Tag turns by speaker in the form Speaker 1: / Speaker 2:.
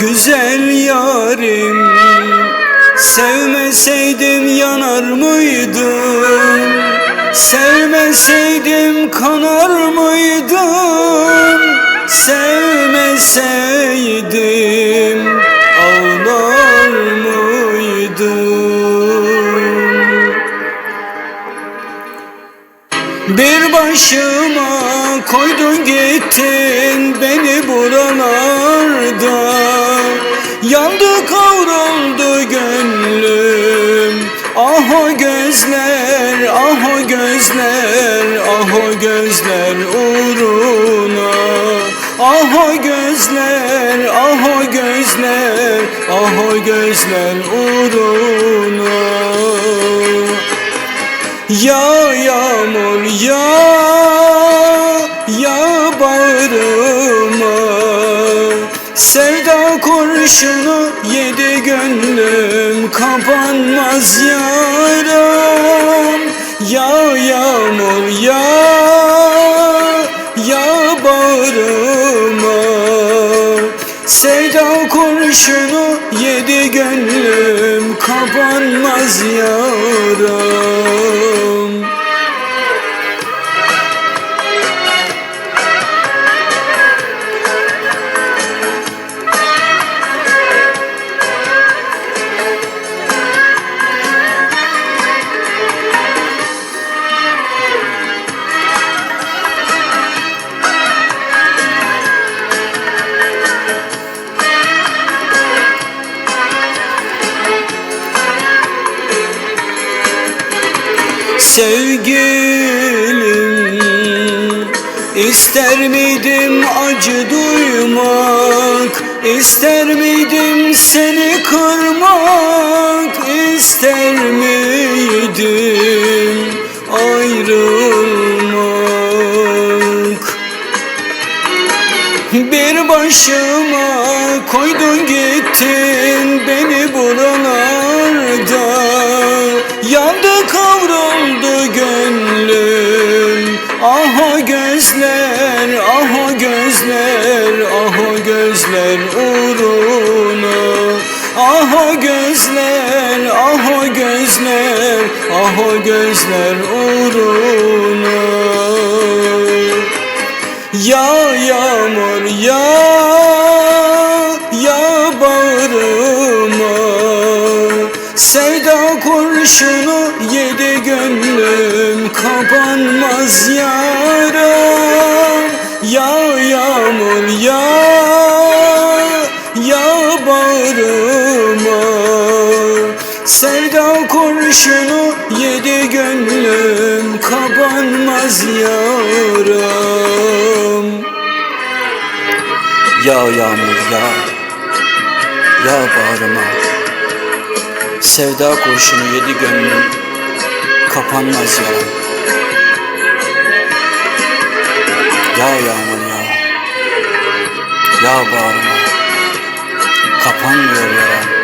Speaker 1: Güzel yarim Sevmeseydim yanar mıydım? Sevmeseydim kanar mıydım? Sevmeseydim Bir başıma koydun gittin beni buralarda. Yandı kavruldu gönlüm. Ah o gözler, ah o gözler, ah o gözler uğruna. Ah o gözler, ah o gözler, ah o gözler uğruna ya yağmur ya ya bağrıma Sevda kurşunu yedi gönlüm kapanmaz yaram. Ya yağmur ya Sevda kurşunu yedi gönlüm kapanmaz yaram Sevgilim. İster miydim acı duymak İster miydim seni kırmak İster miydim ayrılmak? Bir başıma koydun gittin beni buralarda. Yandı gözler, ah o gözler uğruna. Ah o gözler, ah o gözler, ah o gözler uğruna. Ya yağmur ya ya bağrıma. Sevda kurşunu yedi gönlüm kapanmaz yaram Ya Sevda kurşunu yedi gönlüm kapanmaz yaram Ya yağmur ya Ya bağrıma. Sevda kurşunu yedi gönlüm kapanmaz yaram Ya yağmur ya Ya bağrıma. Kapanmıyor yaram